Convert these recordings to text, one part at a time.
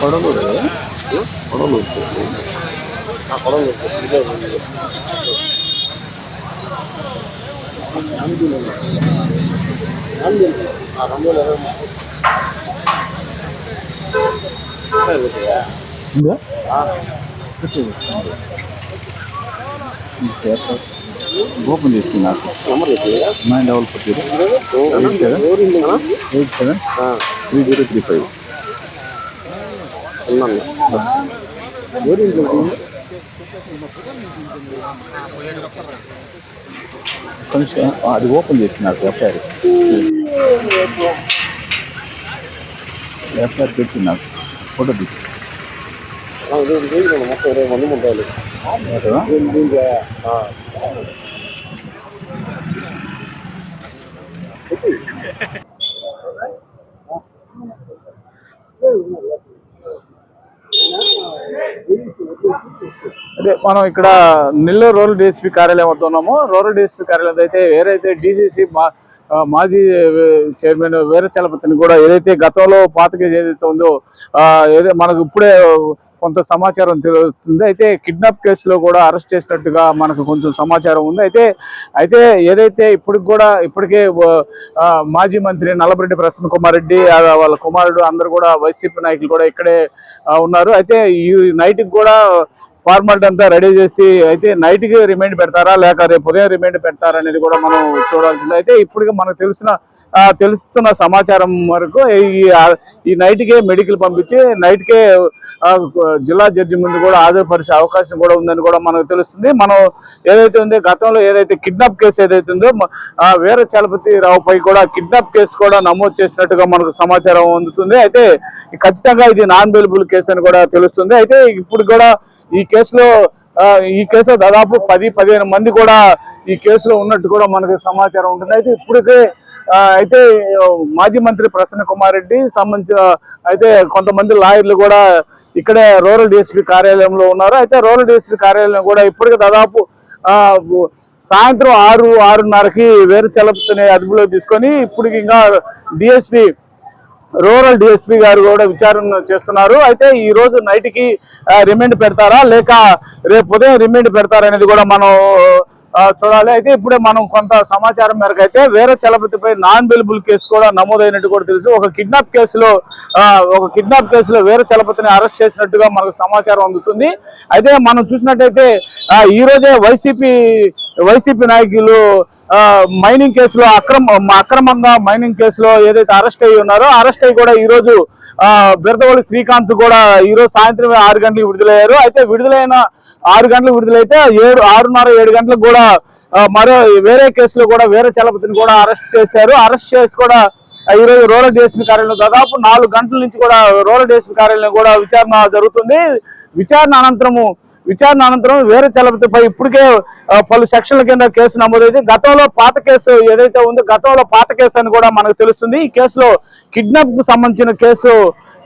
கடலூர் கடலூர் நான் கடலூர் நான்கு நான்கு ஆ ரொம்ப ఆ, ఓపెన్ చేసి నాకు? నైన్ డబల్ ఫోర్ జీరో ఎవరు- seven. Eight seven three zero three five? కొంచెం అది ఓపెన్ చేసి నాకు ఎఫ్ఐఆర్ ఎఫ్ఐఆర్ పెట్టి నాకు. ఫోటో తీసి మొత్తం ఇరవై మంది ఉంటాయి అదే మనం ఇక్కడ నెల్లూరు రూరల్ డిఎస్పీ కార్యాలయం వద్ద ఉన్నాము. రూరల్ డిఎస్పీ కార్యాలయం అయితే ఏదైతే డీసీసీ మా మాజీ చైర్మన్ వీర చలపతిని కూడా ఏదైతే గతంలో పాత ఏదైతే ఉందో ఏదో మనకు ఇప్పుడే కొంత సమాచారం తెలుస్తుంది. అయితే కిడ్నాప్ కేసులో కూడా అరెస్ట్ చేసినట్టుగా మనకు కొంచెం సమాచారం ఉంది. అయితే అయితే ఏదైతే ఇప్పటికి కూడా ఇప్పటికే మాజీ మంత్రి నల్లబరెడ్డి ప్రసన్న కుమార్ రెడ్డి వాళ్ళ కుమారుడు అందరు కూడా వైసీపీ నాయకులు కూడా ఇక్కడే ఉన్నారు. అయితే ఈ నైట్కి కూడా ఫార్మాలిటీ అంతా రెడీ చేసి అయితే నైట్కి రిమైండ్ పెడతారా? లేక రేపు ఉదయం రిమైండ్ పెడతారా అనేది కూడా మనం చూడాల్సింది. అయితే ఇప్పటికీ మనకు తెలిసిన తెలుస్తున్న సమాచారం వరకు ఈ ఈ నైట్కే మెడికల్ పంపించి నైట్కే జిల్లా జడ్జి ముందు కూడా హాజరుపరిచే అవకాశం కూడా ఉందని కూడా మనకు తెలుస్తుంది. మనం ఏదైతే ఉందో గతంలో ఏదైతే కిడ్నాప్ కేసు ఏదైతే ఉందో వీర చలపతి రావుపై కూడా కిడ్నాప్ కేసు కూడా నమోదు చేసినట్టుగా మనకు సమాచారం అందుతుంది. అయితే ఖచ్చితంగా ఇది నాన్ అవైలబుల్ కేసు అని కూడా తెలుస్తుంది. అయితే ఇప్పుడు కూడా ఈ కేసులో ఈ కేసులో దాదాపు పది పదిహేను మంది కూడా ఈ కేసులో ఉన్నట్టు కూడా మనకు సమాచారం ఉంటుంది. అయితే ఇప్పటికే అయితే మాజీ మంత్రి ప్రసన్న కుమార్ రెడ్డి సంబంధించిన అయితే కొంతమంది లాయర్లు కూడా ఇక్కడే రూరల్ డిఎస్పీ కార్యాలయంలో ఉన్నారు. అయితే రూరల్ డిఎస్పీ కార్యాలయం కూడా ఇప్పటికే దాదాపు సాయంత్రం ఆరు ఆరున్నరకి వేరు చలపతిని అదుపులో తీసుకొని ఇప్పటికి ఇంకా డిఎస్పీ రూరల్ డిఎస్పీ గారు కూడా విచారణ చేస్తున్నారు. అయితే ఈ రోజు నైట్కి రిమైండ్ పెడతారా? లేక రేపు ఉదయం రిమైండ్ పెడతారా అనేది కూడా మనం చూడాలి. అయితే ఇప్పుడే మనం కొంత సమాచారం మేరకు అయితే వేరే చలపతిపై నాన్ బెలిబుల్ కేసు కూడా నమోదైనట్టు కూడా తెలుసు. ఒక కిడ్నాప్ కేసులో ఒక కిడ్నాప్ కేసులో వేరే చలపతిని అరెస్ట్ చేసినట్టుగా మనకు సమాచారం అందుతుంది. అయితే మనం చూసినట్టయితే ఈ రోజే వైసీపీ వైసీపీ నాయకులు మైనింగ్ కేసులో అక్రమ అక్రమంగా మైనింగ్ కేసులో ఏదైతే అరెస్ట్ అయ్యి ఉన్నారో అరెస్ట్ అయ్యి కూడా ఈరోజు బిరదవల్లి శ్రీకాంత్ కూడా ఈరోజు సాయంత్రం ఆరు గంటలకు విడుదలయ్యారు. అయితే విడుదలైన ఆరు గంటలకు విడుదలైతే ఏడు ఆరున్నర ఏడు గంటలకు కూడా మరో వేరే కేసులో కూడా వేరే చలపతిని కూడా అరెస్ట్ చేశారు. అరెస్ట్ చేసి కూడా ఈరోజు రూరల్ డిఎస్పీ కార్యాలయం దాదాపు నాలుగు గంటల నుంచి కూడా రూరల్ డిఎస్పీ కార్యాలయం కూడా విచారణ జరుగుతుంది. విచారణ అనంతరము విచారణ అనంతరం వేరే చలపతిపై ఇప్పటికే పలు సెక్షన్ల కింద కేసు నమోదైంది. గతంలో పాత కేసు ఏదైతే ఉందో గతంలో పాత కేసు అని కూడా మనకు తెలుస్తుంది. ఈ కేసులో కిడ్నాప్కు సంబంధించిన కేసు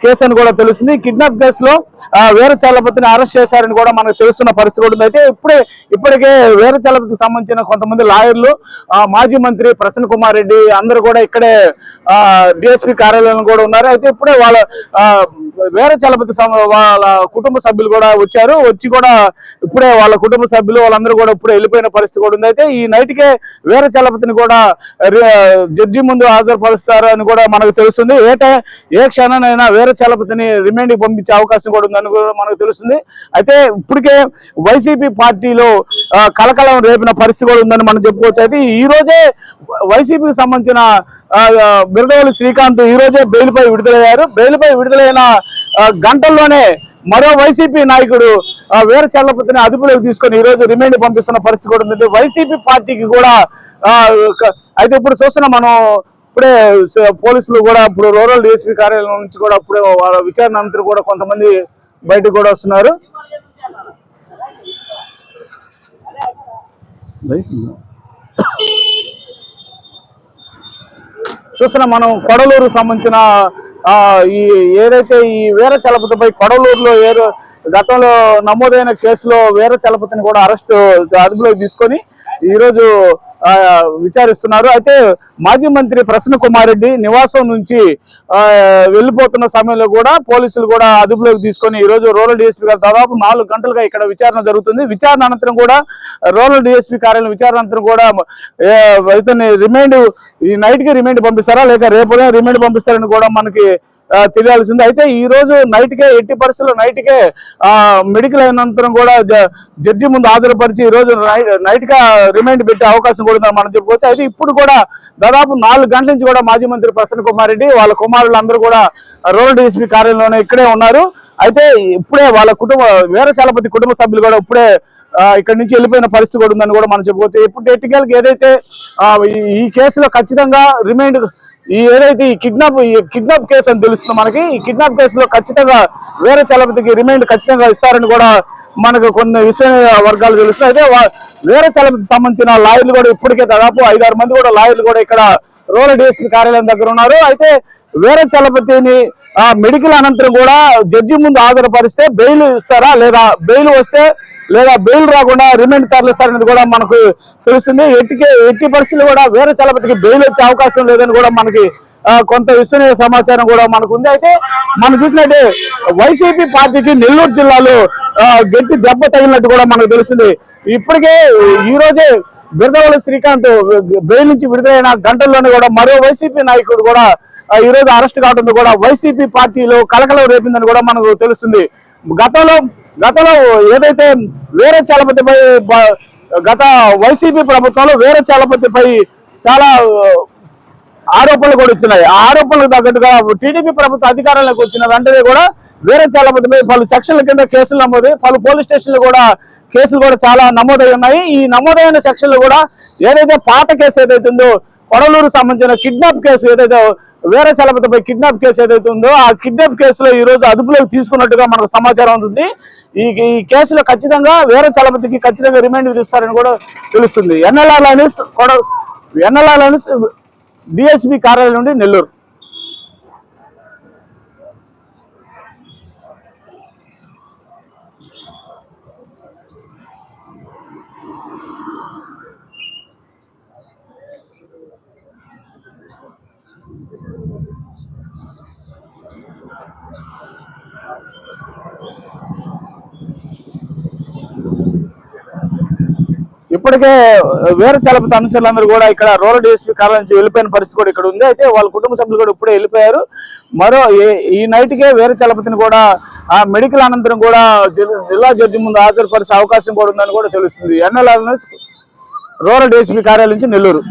కేసు అని కూడా తెలుస్తుంది. కిడ్నాప్ కేసులో ఆ, వేరే చలపతిని అరెస్ట్ చేశారని కూడా మనకు తెలుస్తున్న పరిస్థితి కూడా అయితే ఇప్పుడే ఇప్పటికే వేరే చలపతికి సంబంధించిన కొంతమంది లాయర్లు మాజీ మంత్రి ప్రసన్న కుమార్ రెడ్డి అందరూ కూడా ఇక్కడే డిఎస్పీ కార్యాలయంలో కూడా ఉన్నారు. అయితే ఇప్పుడే వాళ్ళ వేరే చలపతి వాళ్ళ కుటుంబ సభ్యులు కూడా వచ్చారు. వచ్చి కూడా ఇప్పుడే వాళ్ళ కుటుంబ సభ్యులు వాళ్ళందరూ కూడా ఇప్పుడే వెళ్ళిపోయిన పరిస్థితి కూడా ఉంది. అయితే ఈ నైట్కే వేరే చలపతిని కూడా జడ్జి ముందు హాజరుపరుస్తారు అని కూడా మనకు తెలుస్తుంది. ఏటే ఏ క్షణానైనా వేరే చలపతిని రిమైండ్ పంపించే అవకాశం కూడా ఉందని కూడా మనకు తెలుస్తుంది. అయితే ఇప్పటికే వైసీపీ పార్టీలో కలకలం రేపిన పరిస్థితి కూడా ఉందని మనం చెప్పుకోవచ్చు. అయితే ఈ రోజే వైసీపీకి సంబంధించిన బిరదవల్లి శ్రీకాంత్ ఈ రోజే బెయిల్పై విడుదలయ్యారు. బెయిల్పై విడుదలైన గంటల్లోనే మరో వైసీపీ నాయకుడు వేరే వీర చల్లపతిని అదుపులోకి తీసుకొని ఈ రోజు రిమైండ్ పంపిస్తున్న పరిస్థితి కూడా ఉంది. వైసీపీ పార్టీకి కూడా అయితే ఇప్పుడు చూస్తున్నాం మనం ఇప్పుడే పోలీసులు కూడా ఇప్పుడు రూరల్ డిఎస్పీ కార్యాలయం నుంచి కూడా ఇప్పుడే వాళ్ళ విచారణ అనంతరం కూడా కొంతమంది బయటకు కూడా వస్తున్నారు. చూసిన మనం కొడలూరు సంబంధించిన ఈ ఏదైతే ఈ వీర చలపతిపై కొడలూరులో ఏదో గతంలో నమోదైన కేసులో వీర చలపతిని కూడా అరెస్ట్ అదుపులోకి తీసుకొని ఈరోజు విచారిస్తున్నారు. అయితే మాజీ మంత్రి ప్రసన్న కుమార్ రెడ్డి నివాసం నుంచి వెళ్ళిపోతున్న సమయంలో కూడా పోలీసులు కూడా అదుపులోకి తీసుకొని ఈరోజు రూరల్ డిఎస్పీ గారు దాదాపు నాలుగు గంటలుగా ఇక్కడ విచారణ జరుగుతుంది. విచారణ అనంతరం కూడా రూరల్ డిఎస్పీ కార్యాలయం విచారణ అనంతరం కూడా ఏ, ఇతన్ని రిమైండ్ ఈ నైట్కి రిమైండ్ పంపిస్తారా? లేక రేపు రిమైండ్ పంపిస్తారని కూడా మనకి తెలియాల్సింది. అయితే ఈ రోజు నైట్ కే ఎట్టి పరిస్థితుల్లో నైట్ కే మెడికల్ అయినంతరం కూడా జ- జడ్జి ముందు హాజరుపరిచి ఈ రోజు నైట్గా రిమైండ్ పెట్టే అవకాశం కూడా ఉందని మనం చెప్పుకోవచ్చు. అయితే ఇప్పుడు కూడా దాదాపు నాలుగు గంటల నుంచి కూడా మాజీ మంత్రి ప్రసన్న కుమార్ రెడ్డి వాళ్ళ కుమారులు అందరూ కూడా రూరల్ డిఎస్పీ కార్యాలయంలోనే ఇక్కడే ఉన్నారు. అయితే ఇప్పుడే వాళ్ళ కుటుంబ వేరే చలపతి కుటుంబ సభ్యులు కూడా ఇప్పుడే ఇక్కడ నుంచి వెళ్ళిపోయిన పరిస్థితి కూడా ఉందని కూడా మనం చెప్పుకోవచ్చు. ఇప్పుడు ఎట్టికల్కి ఏదైతే ఈ- ఈ కేసులో ఖచ్చితంగా రిమైండ్ ఈ ఏదైతే ఈ కిడ్నాప్ ఈ కిడ్నాప్ కేసు అని తెలుస్తుంది మనకి ఈ కిడ్నాప్ కేసులో ఖచ్చితంగా వేరే చలపతికి రిమైండ్ ఖచ్చితంగా ఇస్తారని కూడా మనకు కొన్ని విషయ వర్గాలు తెలుస్తున్నాయి. అయితే వేరే చలపతికి సంబంధించిన లాయర్లు కూడా ఇప్పటికే దాదాపు ఐదారు మంది కూడా లాయర్లు కూడా ఇక్కడ రూరల్ డిఎస్పీ కార్యాలయం దగ్గర ఉన్నారు. అయితే వేరే చలపతిని మెడికల్ అనంతరం కూడా జడ్జి ముందు హాజరుపరిస్తే బెయిల్ ఇస్తారా లేదా బెయిల్ వస్తే లేదా బెయిల్ రాకుండా రిమాండ్ తరలిస్తారనేది కూడా మనకు తెలుస్తుంది. ఎట్టికే ఎట్టి పరిస్థితులు కూడా వేరే చలపతికి బెయిల్ వచ్చే అవకాశం లేదని కూడా మనకి కొంత విశ్వనీయ సమాచారం కూడా మనకు ఉంది. అయితే మనం చూసినట్టే వైసీపీ పార్టీకి నెల్లూరు జిల్లాలో గట్టి దెబ్బ తగిలినట్టు కూడా మనకు తెలుస్తుంది. ఇప్పటికే ఈ రోజే బిరదవల్లి శ్రీకాంత్ బెయిల్ నుంచి విడుదలైన గంటల్లోనే కూడా మరో వైసీపీ నాయకుడు కూడా ఈ రోజు అరెస్ట్ కావడంతో కూడా వైసీపీ పార్టీలో కలకలం రేపిందని కూడా మనకు తెలుస్తుంది. గతంలో గతంలో ఏదైతే వేరే చలపతిపై గత వైసీపీ ప్రభుత్వంలో వేరే చలపతిపై చాలా ఆరోపణలు కూడా వచ్చినాయి. ఆ ఆరోపణలకు తగ్గట్టుగా టీడీపీ ప్రభుత్వ అధికారంలోకి వచ్చిన వెంటనే కూడా వేరే చాలా మంది పలు సెక్షన్ల కింద కేసులు నమోదు పలు పోలీస్ స్టేషన్లు కూడా కేసులు కూడా చాలా నమోదై ఉన్నాయి ఈ నమోదైన సెక్షన్లు కూడా ఏదైతే పాత కేసు ఏదైతే ఉందో కొడలూరు సంబంధించిన కిడ్నాప్ కేసు ఏదైతే వేరే చలపతిపై కిడ్నాప్ కేసు ఏదైతే ఉందో ఆ కిడ్నాప్ కేసులో ఈ రోజు అదుపులోకి తీసుకున్నట్టుగా మనకు సమాచారం ఉంటుంది ఈ ఈ కేసులో ఖచ్చితంగా వేరే చలపతికి ఖచ్చితంగా రిమైండ్ విధిస్తారని కూడా తెలుస్తుంది. ఎన్ఎల్ఆర్ లైన్స్ కొడ ఎన్ఎల్ఆర్ లైన్స్ డిఎస్పి కార్యాలయం నుండి నెల్లూరు. ఇప్పటికే వేరే చలపతి అనుచరులందరూ కూడా ఇక్కడ రూరల్ డిఎస్పీ కాలం నుంచి వెళ్ళిపోయిన పరిస్థితి కూడా ఇక్కడ ఉంది. అయితే వాళ్ళ కుటుంబ సభ్యులు కూడా ఇప్పుడే వెళ్ళిపోయారు. మరో ఈ నైట్కే వేరే చలపతిని కూడా ఆ మెడికల్ అనంతరం కూడా జిల్లా- జిల్లా జడ్జి ముందు హాజరుపరిచే అవకాశం కూడా ఉందని కూడా తెలుస్తుంది. ఎన్ఎల్ఆర్ రూరల్ డిఎస్పీ కార్యాలయం నుంచి నెల్లూరు.